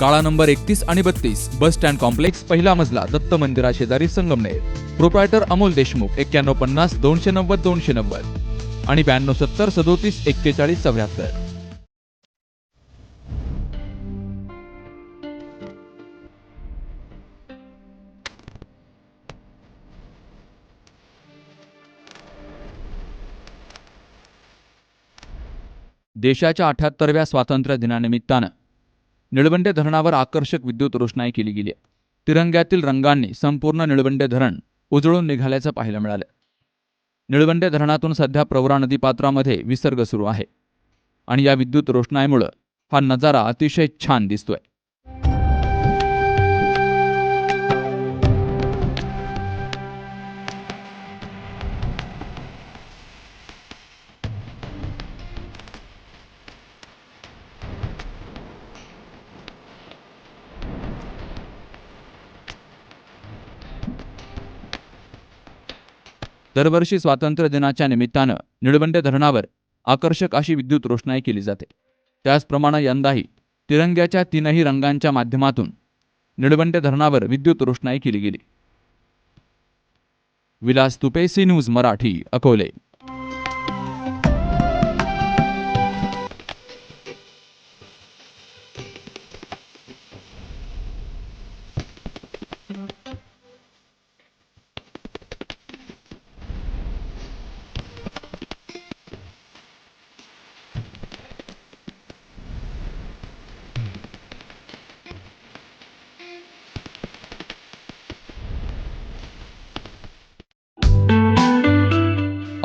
काळा नंबर एकतीस आणि बत्तीस बस स्टँड कॉम्प्लेक्स पहिला मजला दत्त मंदिरा शेजारी संगमनेर. प्रोप्रायटर अमोल देशमुख एक्क्याण्णव पन्नास दोनशे नव्वद दोनशे नव्वद. आणि ब्याण्णव सत्तर सदोतीस एक्केचाळीस चौऱ्याहत्तर. देशाच्या अठ्याहत्तरव्या स्वातंत्र्य दिनानिमित्तानं निळवंडे धरणावर आकर्षक विद्युत रोषणाई केली गेली आहे. तिरंग्यातील रंगांनी संपूर्ण निळवंडे धरण उजळून निघाल्याचं पाहायला मिळालं. निळवंडे धरणातून सध्या प्रवरा नदीपात्रामध्ये विसर्ग सुरू आहे. आणि या विद्युत रोषणाईमुळं हा नजारा अतिशय छान दिसतोय. दरवर्षी स्वातंत्र्य दिनाच्या निमित्तानं निळवंडे धरणावर आकर्षक अशी विद्युत रोषणाई केली जाते. त्याचप्रमाणे यंदाही तिरंग्याच्या तीनही रंगांच्या माध्यमातून निळवंडे धरणावर विद्युत रोषणाई केली गेली. Vilas Tupe C news Marathi Akole.